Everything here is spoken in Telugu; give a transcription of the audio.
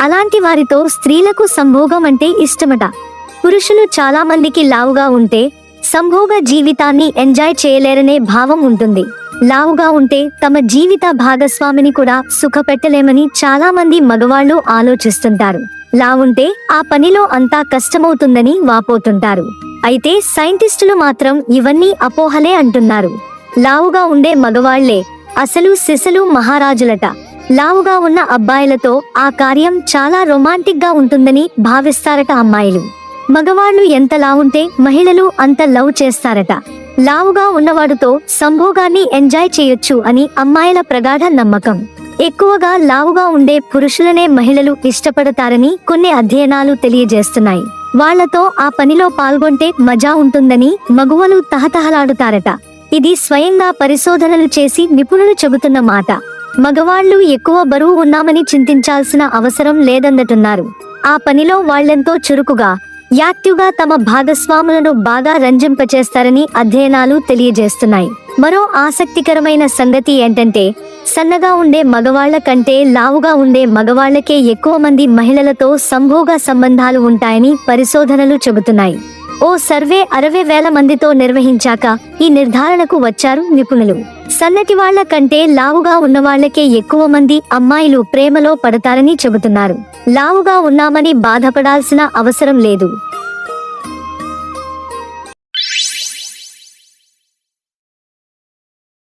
అలాంటి వారితో స్త్రీలకు సంభోగం అంటే ఇష్టమట. పురుషులు చాలా మందికి లావుగా ఉంటే సంభోగ జీవితాన్ని ఎంజాయ్ చేయలేరనే భావం ఉంటుంది. లావుగా ఉంటే తమ జీవిత భాగస్వామిని కూడా సుఖపెట్టలేమని చాలా మంది మగవాళ్ళు ఆలోచిస్తుంటారు. లావుంటే ఆ పనిలో అంతా కష్టమవుతుందని వాపోతుంటారు. అయితే సైంటిస్టులు మాత్రం ఇవన్నీ అపోహలే అంటున్నారు. లావుగా ఉండే మగవాళ్ళే అసలు సిసలు మహారాజులట. లావుగా ఉన్న అబ్బాయిలతో ఆ కార్యం చాలా రొమాంటిక్గా ఉంటుందని భావిస్తారట అమ్మాయిలు. మగవాళ్ళు ఎంత లావుంటే మహిళలు అంత లవ్ చేస్తారట. లావుగా ఉన్నవాడుతో సంభోగాన్ని ఎంజాయ్ చేయొచ్చు అని అమ్మాయిల ప్రగాఢ నమ్మకం. ఎక్కువగా లావుగా ఉండే పురుషులనే మహిళలు ఇష్టపడతారని కొన్ని అధ్యయనాలు తెలియజేస్తున్నాయి. వాళ్ళతో ఆ పనిలో పాల్గొంటే మజా ఉంటుందని మగువలు తహతహలాడుతారట. ఇది స్వయంగా పరిశోధనలు చేసి నిపుణులు చెబుతున్న మాట. మగవాళ్ళు ఎక్కువ బరువు ఉన్నామని చింతించాల్సిన అవసరం లేదందటున్నారు ఆ పనిలో వాళ్ళెంతో చురుకుగా యాక్టివ్గా తమ భాగస్వాములను బాగా రంజింపచేస్తారని అధ్యయనాలు తెలియజేస్తున్నాయి. మరో ఆసక్తికరమైన సంగతి ఏంటంటే సన్నగా ఉండే మగవాళ్ళ కంటే లావుగా ఉండే మగవాళ్ళకే ఎక్కువ మంది మహిళలతో సంభోగ సంబంధాలు ఉంటాయని పరిశోధనలు చెబుతున్నాయి. ఓ సర్వే అరవై వేల మందితో నిర్వహించాక ఈ నిర్ధారణకు వచ్చారు నిపుణులు. సన్నటి వాళ్ళ కంటే లావుగా ఉన్న వాళ్ళకే ఎక్కువ మంది అమ్మాయిలు ప్రేమలో పడతారని చెబుతున్నారు. లావుగా ఉన్నామని బాధపడాల్సిన అవసరం లేదు.